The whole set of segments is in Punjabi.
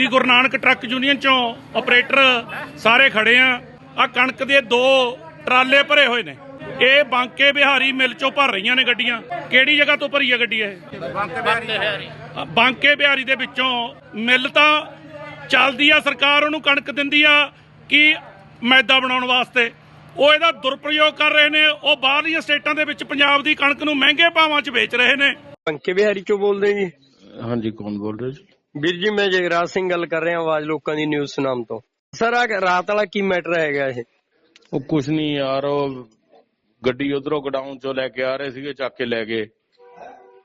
ਦੀ ਗੁਰੂ ਨਾਨਕ ਟਰੱਕ ਯੂਨੀਅਨ ਚੋਂ ਆਪਰੇਟਰ ਸਾਰੇ ਖੜੇ ਆ। ਆ ਕਣਕ ਦੇ ਦੋ ਟਰਾਲੇ ਭਰੇ ਹੋਏ ਨੇ। ਇਹ ਬਾਂਕੇ ਬਿਹਾਰੀ ਮਿਲ ਚੋਂ ਭਰ ਰਹੀਆਂ ਨੇ ਗੱਡੀਆਂ। ਕਿਹੜੀ ਜਗ੍ਹਾ ਤੋਂ ਭਰੀ ਆ ਗੱਡੀ ਇਹ? ਬਾਂਕੇ ਬਿਹਾਰੀ। ਦੇ ਵਿੱਚੋਂ ਮਿਲ ਤਾਂ ਚੱਲਦੀ ਆ ਸਰਕਾਰ ਉਹਨੂੰ ਕਣਕ ਦਿੰਦੀ ਆ ਕਿ ਮੈਦਾ ਬਣਾਉਣ ਵਾਸਤੇ। ਉਹ ਇਹਦਾ ਦੁਰਪ੍ਰਯੋਗ ਕਰ ਰਹੇ ਨੇ। ਉਹ ਬਾਹਰਲੀਆਂ ਸਟੇਟਾਂ ਦੇ ਵਿੱਚ ਪੰਜਾਬ ਦੀ ਕਣਕ ਨੂੰ ਮਹਿੰਗੇ ਭਾਵਾਂ 'ਚ ਵੇਚ ਰਹੇ ਨੇ। ਪੰਕੇ ਬਿਹਾਰੀ ਚੋਂ ਬੋਲਦੇ ਜੀ। ਹਾਂਜੀ ਕੌਣ ਬੋਲ ਰਹੇ ਜੀ? ਵੀਰ ਜੀ ਮੈਂ ਜਗਰਾਜ ਸਿੰਘ ਗੱਲ ਕਰ ਰਿਹਾ ਆਵਾਜ਼ ਲੋਕਾਂ ਦੀ ਨਿਊਜ਼ ਸੁਨਾਮ ਤੋਂ। ਸਰ ਆ ਰਾਤ ਵਾਲਾ ਕੀ ਮੈਟਰ ਹੈਗਾ ਇਹ? ਉਹ ਕੁਛ ਨਹੀਂ ਯਾਰ ਉਹ ਗੱਡੀ ਉਧਰੋਂ ਗਡਾਊਨ ਚੋਂ ਲੈ ਕੇ ਆ ਰਹੇ ਸੀਗੇ ਚੱਕ ਕੇ ਲੈ ਗਏ।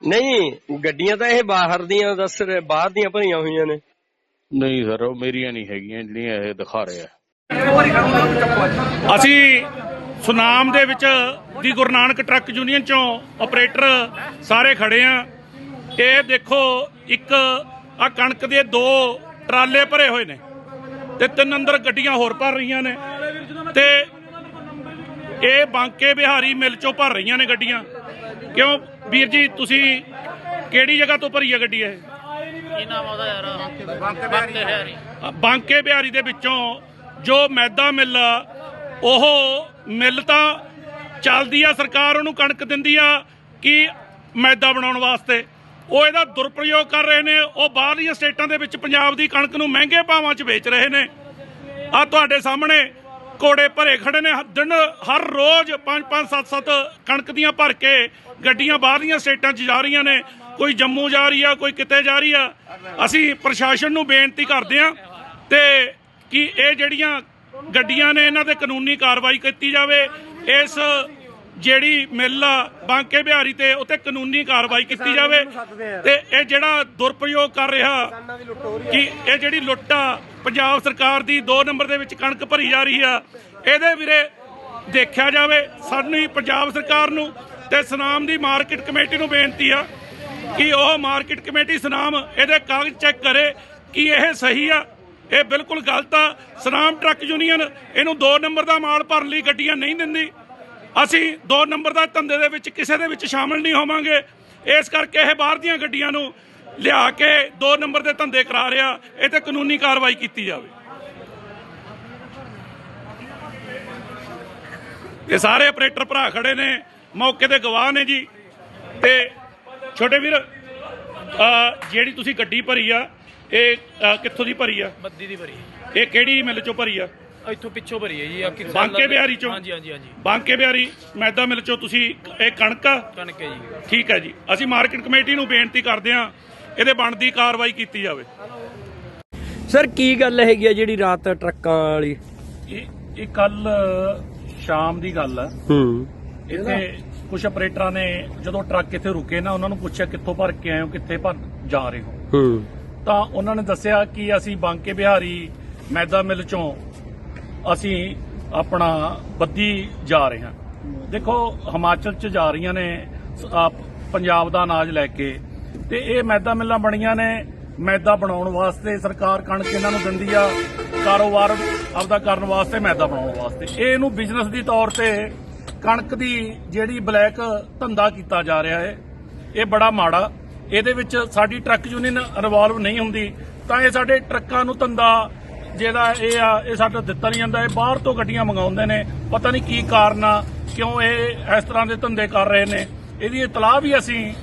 ਨਹੀਂ ਗੱਡੀਆਂ ਤਾਂ ਇਹ ਬਾਹਰ ਦੀਆਂ ਦੱਸ ਰਹੇ ਬਾਹਰ ਦੀਆਂ ਭਰੀਆਂ ਹੋਈਆਂ ਨੇ। ਨਹੀਂ ਸਰ ਉਹ ਮੇਰੀਆਂ ਨਹੀਂ ਹੈਗੀਆਂ ਜਿਹੜੀਆਂ ਇਹ ਦਿਖਾ ਰਹੇ ਆ। ਅਸੀਂ ਸੁਨਾਮ ਦੇ ਵਿੱਚ ਦੀ ਗੁਰੂ ਨਾਨਕ ਟਰੱਕ ਯੂਨੀਅਨ ਚੋਂ ਆਪਰੇਟਰ ਸਾਰੇ ਖੜੇ ਆ। ਇਹ ਦੇਖੋ ਇੱਕ ਆ ਕਣਕ ਦੇ ਦੋ ਟਰਾਲੇ ਭਰੇ ਹੋਏ ਨੇ ਤੇ ਤਿੰਨ ਅੰਦਰ ਗੱਡੀਆਂ ਹੋਰ ਭਰ ਰਹੀਆਂ ਨੇ ਤੇ ਇਹ ਬਾਂਕੇ ਬਿਹਾਰੀ ਮਿਲ ਚੋਂ ਭਰ ਰਹੀਆਂ ਨੇ ਗੱਡੀਆਂ। ਕਿਉਂ? ਵੀਰ ਜੀ ਤੁਸੀਂ ਕਿਹੜੀ ਜਗ੍ਹਾ ਤੋਂ ਭਰੀ ਆ ਗੱਡੀ ਇਹ? ਕੀ ਨਾਮ ਉਹਦਾ ਯਾਰ? ਬੰਕੇ ਬਿਹਾਰੀ। ਬਾਂਕੇ ਬਿਹਾਰੀ ਦੇ ਵਿੱਚੋਂ ਜੋ ਮੈਦਾ ਮਿਲ ਆ, ਉਹ ਮਿਲ ਤਾਂ ਚੱਲਦੀ ਆ ਸਰਕਾਰ ਉਹਨੂੰ ਕਣਕ ਦਿੰਦੀ ਆ ਕਿ ਮੈਦਾ ਬਣਾਉਣ ਵਾਸਤੇ। ਉਹ ਇਹਦਾ ਦੁਰਪ੍ਰਯੋਗ ਕਰ ਰਹੇ ਨੇ, ਉਹ ਬਾਹਰਲੀਆਂ ਸਟੇਟਾਂ ਦੇ ਵਿੱਚ ਪੰਜਾਬ ਦੀ ਕਣਕ ਨੂੰ ਮਹਿੰਗੇ ਭਾਵਾਂ 'ਚ ਵੇਚ ਰਹੇ ਨੇ। ਆ ਤੁਹਾਡੇ ਸਾਹਮਣੇ ਕੋੜੇ ਭਰੇ ਖੜੇ ਨੇ, ਹ- ਦਿਨ ਹਰ ਰੋਜ਼ 5-5 7-7 ਕਣਕ ਦੀਆਂ ਭਰ ਕੇ ਗੱਡੀਆਂ ਬਾਹਰਲੀਆਂ ਸਟੇਟਾਂ 'ਚ ਜਾ ਰਹੀਆਂ ਨੇ। ਕੋਈ ਜੰਮੂ ਜਾ ਰਹੀ ਆ, ਕੋਈ ਕਿਤੇ ਜਾ ਰਹੀ ਆ। ਅਸੀਂ ਪ੍ਰਸ਼ਾਸਨ ਨੂੰ ਬੇਨਤੀ ਕਰਦੇ ਆ ਤੇ ਕਿ ਇਹ ਜਿਹੜੀਆਂ ਗੱਡੀਆਂ ਨੇ, ਇਹਨਾਂ ਤੇ ਕਾਨੂੰਨੀ ਕਾਰਵਾਈ ਕੀਤੀ ਜਾਵੇ। ਇਸ ਜਿਹੜੀ ਮਿੱਲ ਆ ਬਾਂਕੇ ਬਿਹਾਰੀ ਤੇ ਉੱਤੇ ਕਾਨੂੰਨੀ ਕਾਰਵਾਈ ਕੀਤੀ ਜਾਵੇ ਤੇ ਇਹ ਜਿਹੜਾ ਦੁਰਪ੍ਰਯੋਗ ਕਰ ਰਿਹਾ ਕਿ ਇਹ ਜਿਹੜੀ ਲੁੱਟ ਆ ਪੰਜਾਬ ਸਰਕਾਰ ਦੀ 2 ਨੰਬਰ ਦੇ ਵਿੱਚ ਕਣਕ ਭਰੀ ਜਾ ਰਹੀ ਆ ਇਹਦੇ ਵੀਰੇ ਦੇਖਿਆ ਜਾਵੇ ਸਾਨੂੰ ਹੀ ਪੰਜਾਬ ਸਰਕਾਰ ਨੂੰ ਤੇ ਸਨਾਮ ਦੀ ਮਾਰਕੀਟ ਕਮੇਟੀ ਨੂੰ ਬੇਨਤੀ ਆ ਕਿ ਉਹ ਮਾਰਕੀਟ ਕਮੇਟੀ ਸਨਾਮ ਇਹਦੇ ਕਾਗਜ਼ ਚੈੱਕ ਕਰੇ ਕਿ ਇਹ ਸਹੀ ਆ ਇਹ ਬਿਲਕੁਲ ਗਲਤ ਆ। ਸਨਾਮ ਟਰੱਕ ਯੂਨੀਅਨ ਇਹਨੂੰ 2 ਨੰਬਰ ਦਾ ਮਾਲ ਭਰਨ ਲਈ ਗੱਡੀਆਂ ਨਹੀਂ ਦਿੰਦੀ। ਅਸੀਂ 2 ਨੰਬਰ ਦਾ ਧੰਦੇ ਦੇ ਵਿੱਚ ਕਿਸੇ ਦੇ ਵਿੱਚ ਸ਼ਾਮਲ ਨਹੀਂ ਹੋਵਾਂਗੇ। ਇਸ ਕਰਕੇ ਇਹ ਬਾਹਰ ਦੀਆਂ ਗੱਡੀਆਂ ਨੂੰ ਲਿਆ ਕੇ 2 ਨੰਬਰ ਦੇ ਧੰਦੇ ਕਰਾ ਰਿਹਾ। ਇਹ ਤੇ ਕਾਨੂੰਨੀ ਕਾਰਵਾਈ ਕੀਤੀ ਜਾਵੇ। ਇਹ ਸਾਰੇ ਆਪਰੇਟਰ ਭਰਾ ਖੜੇ ਨੇ। ਮੌਕੇ ਤੇ ਗਵਾਹ ਨੇ ਜੀ। ਤੇ ਛੋਟੇ ਵੀਰ ਜਿਹੜੀ ਤੁਸੀਂ ਗੱਡੀ ਭਰੀ ਆ ਇਹ ਕਿੱਥੋਂ ਦੀ ਭਰੀ ਆ? ਬੱਦੀ ਦੀ ਭਰੀ। ਇਹ ਕਿਹੜੀ ਮਿਲ ਚੋਂ ਭਰੀ ਆ? ਇੱਥੋਂ ਪਿੱਛੋਂ ਭਰੀ ਹੈ ਜੀ ਆ ਕਿਸਾਨ ਬਾਂਕੇ ਬਿਹਾਰੀ ਚੋਂ? ਹਾਂਜੀ ਹਾਂਜੀ ਹਾਂਜੀ। ਬਾਂਕੇ ਬਿਹਾਰੀ ਮੈਦਾ ਮਿਲ ਚੋਂ ਤੁਸੀਂ ਇਹ ਕਣਕ ਆ? ਕਣਕ ਹੈ ਜੀ। ਠੀਕ ਹੈ ਜੀ। ਅਸੀਂ ਮਾਰਕੀਟ ਕਮੇਟੀ ਨੂੰ ਬੇਨਤੀ ਕਰਦੇ ਹਾਂ ਇਹਦੇ ਬਣਦੀ ਕਾਰਵਾਈ ਕੀਤੀ ਜਾਵੇ। ਸਰ ਕੀ ਗੱਲ ਹੈਗੀ ਆ ਜਿਹੜੀ ਰਾਤ ਟਰੱਕਾਂ ਵਾਲੀ? ਇਹ ਇਹ ਕੱਲ ਸ਼ਾਮ ਦੀ ਗੱਲ ਹੈ ਹੂੰ। ਇੱਥੇ ਕੁਝ ਆਪਰੇਟਰਾਂ ਨੇ ਜਦੋਂ ਟਰੱਕ ਇੱਥੇ ਰੁਕੇ ਨਾ ਉਹਨਾਂ ਨੂੰ ਪੁੱਛਿਆ ਕਿੱਥੋਂ ਭਰ ਕੇ ਆਏ ਹੋ ਕਿੱਥੇ ਭਰ ਜਾ ਰਹੇ ਹੋ। ਹੂੰ। ਤਾਂ ਉਹਨਾਂ ਨੇ ਦੱਸਿਆ ਕਿ ਅਸੀਂ ਬਾਂਕੇ ਬਿਹਾਰੀ ਮੈਦਾ ਮਿਲ ਚੋਂ ਅਸੀਂ ਆਪਣਾ ਬੱਦੀ ਜਾ ਰਹੇ ਹਾਂ। ਦੇਖੋ, ਹਿਮਾਚਲ ਚ ਜਾ ਰਹੀਆਂ ਨੇ, ਸ- ਪੰਜਾਬ ਦਾ ਅਨਾਜ ਲੈ ਕੇ। ਤੇ ਇਹ ਮੈਦਾ ਮਿੱਲਾਂ ਬਣੀਆਂ ਨੇ, ਮੈਦਾ ਬਣਾਉਣ ਵਾਸਤੇ ਸਰਕਾਰ ਕਣਕ ਇਹਨਾਂ ਨੂੰ ਦਿੰਦੀ ਆ, ਕਾਰੋਬਾਰ ਆਪਦਾ ਕਰਨ ਵਾਸਤੇ ਮੈਦਾ ਬਣਾਉਣ ਵਾਸਤੇ। ਇਹ ਇਹਨੂੰ ਬਿਜ਼ਨਸ ਦੀ ਤੌਰ ਤੇ ਕਣਕ ਦੀ ਜਿਹੜੀ ਬਲੈਕ ਧੰਦਾ ਕੀਤਾ ਜਾ ਰਿਹਾ ਹੈ, ਇਹ ਬੜਾ ਮਾੜਾ। ਇਹਦੇ ਵਿੱਚ ਸਾਡੀ ਟਰੱਕ ਯੂਨੀਅਨ ਇਨਵੋਲਵ ਨਹੀਂ ਹੁੰਦੀ, ਤਾਂ ਇਹ ਸਾਡੇ ਟਰੱਕਾਂ ਨੂੰ ਧੰਦਾ ਜਿਹੜਾ ਇਹ ਆ ਇਹ ਸਾਡਾ ਦਿੱਤਾ ਨਹੀਂ ਜਾਂਦਾ ਇਹ ਬਾਹਰ ਤੋਂ ਗੱਡੀਆਂ ਮੰਗਾਉਂਦੇ ਨੇ। ਪਤਾ ਨਹੀਂ ਕੀ ਕਾਰਨ ਆ ਕਿਉਂ ਇਹ ਇਸ ਤਰ੍ਹਾਂ ਦੇ ਧੰਦੇ ਕਰ ਰਹੇ ਨੇ। ਇਹਦੀ ਇਤਲਾਹ ਵੀ ਅਸੀਂ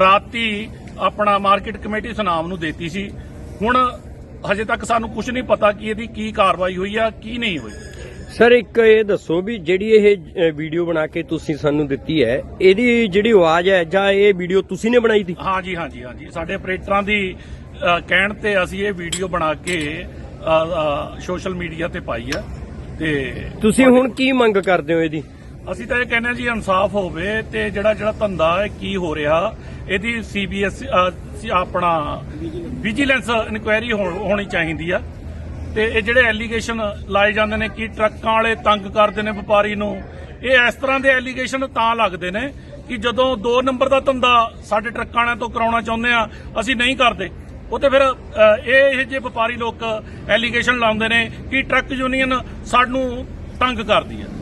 ਰਾਤੀ ਆਪਣਾ ਮਾਰਕੀਟ ਕਮੇਟੀ ਸੁਨਾਮ ਨੂੰ ਦੇਤੀ ਸੀ। ਹੁਣ ਹਜੇ ਤੱਕ ਸਾਨੂੰ ਕੁਝ ਨਹੀਂ ਪਤਾ ਕਿ ਇਹਦੀ ਕੀ ਕਾਰਵਾਈ ਹੋਈ ਆ ਕੀ ਨਹੀਂ ਹੋਈ। ਸਰ ਇੱਕ ਇਹ ਦੱਸੋ ਵੀ ਜਿਹੜੀ ਇਹ ਵੀਡੀਓ ਬਣਾ ਕੇ ਤੁਸੀਂ ਸਾਨੂੰ ਦਿੱਤੀ ਹੈ ਇਹਦੀ ਜਿਹੜੀ ਆਵਾਜ਼ ਹੈ ਜਾਂ ਇਹ ਵੀਡੀਓ ਤੁਸੀਂ ਨੇ ਬਣਾਈ ਸੀ? ਹਾਂਜੀ ਹਾਂਜੀ ਹਾਂਜੀ। ਸਾਡੇ ਆਪਰੇਟਰਾਂ ਦੀ ਕਹਿਣ ਤੇ ਅਸੀਂ ਇਹ ਵੀਡੀਓ ਬਣਾ ਕੇ ਸੋਸ਼ਲ ਮੀਡੀਆ ਤੇ ਪਾਈ ਆ ਤੇ ਤੁਸੀਂ ਹੁਣ ਕੀ ਮੰਗ ਕਰਦੇ ਹੋ ਇਹਦੀ? ਅਸੀਂ ਤਾਂ ਇਹ ਕਹਿੰਦੇ ਹਾਂ ਜੀ ਇਨਸਾਫ ਹੋਵੇ ਤੇ ਜਿਹੜਾ ਜਿਹੜਾ ਧੰਦਾ ਹੈ ਕੀ ਹੋ ਰਿਹਾ ਇਹਦੀ ਸੀਬੀਐਸ ਆਪਣਾ ਵਿਜੀਲੈਂਸ ਇਨਕੁਆਇਰੀ ਹੋਣੀ ਚਾਹੀਦੀ ਆ। ਤੇ ਇਹ ਜਿਹੜੇ ਐਲੀਗੇਸ਼ਨ ਲਾਏ ਜਾਂਦੇ ਨੇ ਕਿ ਟਰੱਕਾਂ ਵਾਲੇ ਤੰਗ ਕਰਦੇ ਨੇ ਵਪਾਰੀ ਨੂੰ ਇਹ ਇਸ ਤਰ੍ਹਾਂ ਦੇ ਐਲੀਗੇਸ਼ਨ ਤਾਂ ਲੱਗਦੇ ਨੇ ਕਿ ਜਦੋਂ 2 ਨੰਬਰ ਦਾ ਧੰਦਾ ਸਾਡੇ ਟਰੱਕਾਂ ਵਾਲਿਆਂ ਤੋਂ ਕਰਾਉਣਾ ਚਾਹੁੰਦੇ ਆ ਅਸੀਂ ਨਹੀਂ ਕਰਦੇ। ਉਹ ਤੇ ਫਿਰ ਅ, ਇਹ ਇਹ ਜੇ ਵਪਾਰੀ ਲੋਕ ਐਲੀਗੇਸ਼ਨ ਲਾਉਂਦੇ ਨੇ ਕਿ ਟਰੱਕ ਯੂਨੀਅਨ ਸਾਨੂੰ ਤੰਗ ਕਰਦੀ ਹੈ।